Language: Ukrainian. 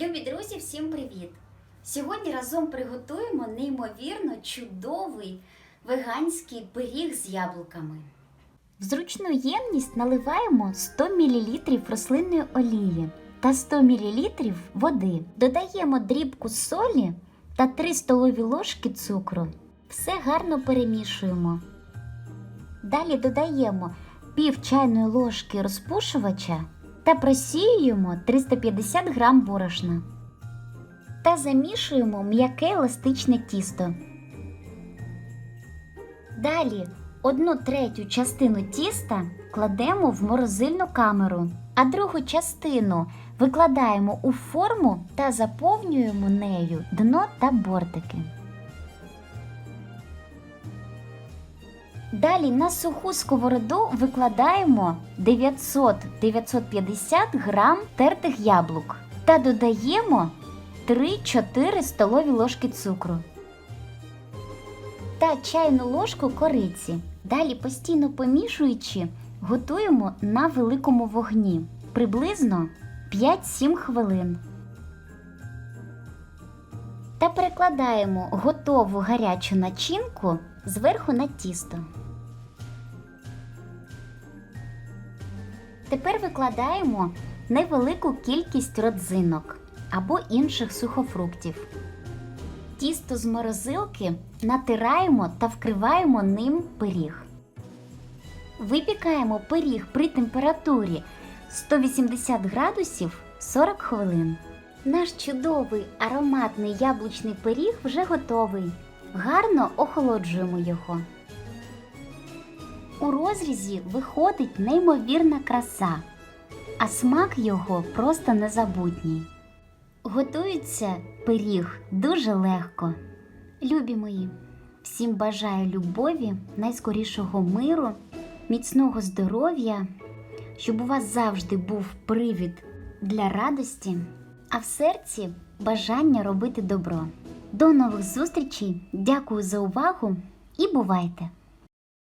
Любі друзі, всім привіт! Сьогодні разом приготуємо неймовірно чудовий веганський пиріг з яблуками. В зручну ємність наливаємо 100 мл рослинної олії та 100 мл води. Додаємо дрібку солі та 3 столові ложки цукру. Все гарно перемішуємо. Далі додаємо пів чайної ложки розпушувача та просіюємо 350 г борошна. Та замішуємо м'яке еластичне тісто. Далі одну третю частину тіста кладемо в морозильну камеру, а другу частину викладаємо у форму та заповнюємо нею дно та бортики. Далі на суху сковороду викладаємо 900-950 грам тертих яблук та додаємо 3-4 столові ложки цукру та чайну ложку кориці. Далі постійно помішуючи, готуємо на великому вогні приблизно 5-7 хвилин. Та перекладаємо готову гарячу начинку зверху на тісто. Тепер викладаємо невелику кількість родзинок або інших сухофруктів. Тісто з морозилки натираємо та вкриваємо ним пиріг. Випікаємо пиріг при температурі 180 градусів 40 хвилин. Наш чудовий ароматний яблучний пиріг вже готовий. Гарно охолоджуємо його. У розрізі виходить неймовірна краса, а смак його просто незабутній. Готується пиріг дуже легко. Любі мої, всім бажаю любові, найскорішого миру, міцного здоров'я, щоб у вас завжди був привід для радості, а в серці бажання робити добро. До нових зустрічей, дякую за увагу і бувайте!